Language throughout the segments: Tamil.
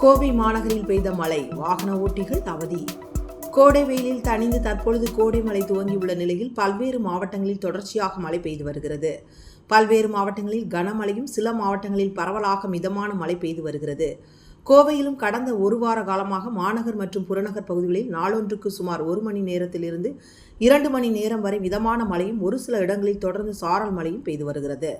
கோவை மாநகரில் பெய்த மழை வாகன ஓட்டிகள் அவதி கோடை வெயிலில் தணிந்து தற்பொழுது கோடை மழை துவங்கியுள்ள நிலையில் பல்வேறு மாவட்டங்களில் தொடர்ச்சியாக மழை பெய்து வருகிறது. பல்வேறு மாவட்டங்களில் கனமழையும் சில மாவட்டங்களில் பரவலாக மிதமான மழை பெய்து வருகிறது. கோவையிலும் கடந்த ஒரு வார காலமாக மாநகர் மற்றும் புறநகர் பகுதிகளில் நாளொன்றுக்கு சுமார் ஒரு மணி நேரத்திலிருந்து இரண்டு மணி நேரம் வரை மிதமான மழையும் ஒரு சில இடங்களில் தொடர்ந்து சாரல் மழையும் பெய்து வருகிறது.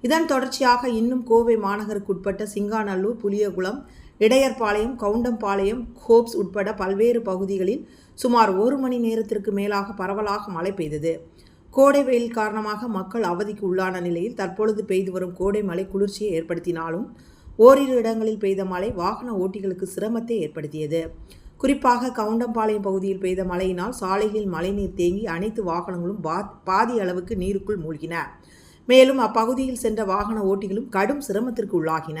இதன் தொடர்ச்சியாக இன்னும் கோவை மாநகருக்குட்பட்ட சிங்காநல்லூர் புளியகுளம் இடையர்பாளையம் கவுண்டம்பாளையம் ஹோப்ஸ் உட்பட பல்வேறு பகுதிகளில் சுமார் ஒரு மணி நேரத்திற்கு மேலாக பரவலாக மழை பெய்தது. கோடை வெயில் காரணமாக மக்கள் அவதிக்கு உள்ளான நிலையில் தற்பொழுது பெய்து வரும் கோடை மழை குளிர்ச்சியை ஏற்படுத்தினாலும் ஓரிரு இடங்களில் பெய்த மழை வாகன ஓட்டிகளுக்கு சிரமத்தை ஏற்படுத்தியது. குறிப்பாக கவுண்டம்பாளையம் பகுதியில் பெய்த மழையினால் சாலைகளில் மழைநீர் தேங்கி அனைத்து வாகனங்களும் பாதி அளவுக்கு நீருக்குள் மூழ்கின. மேலும் அப்பகுதியில் சென்ற வாகன ஓட்டிகளும் கடும் சிரமத்திற்கு உள்ளாகின.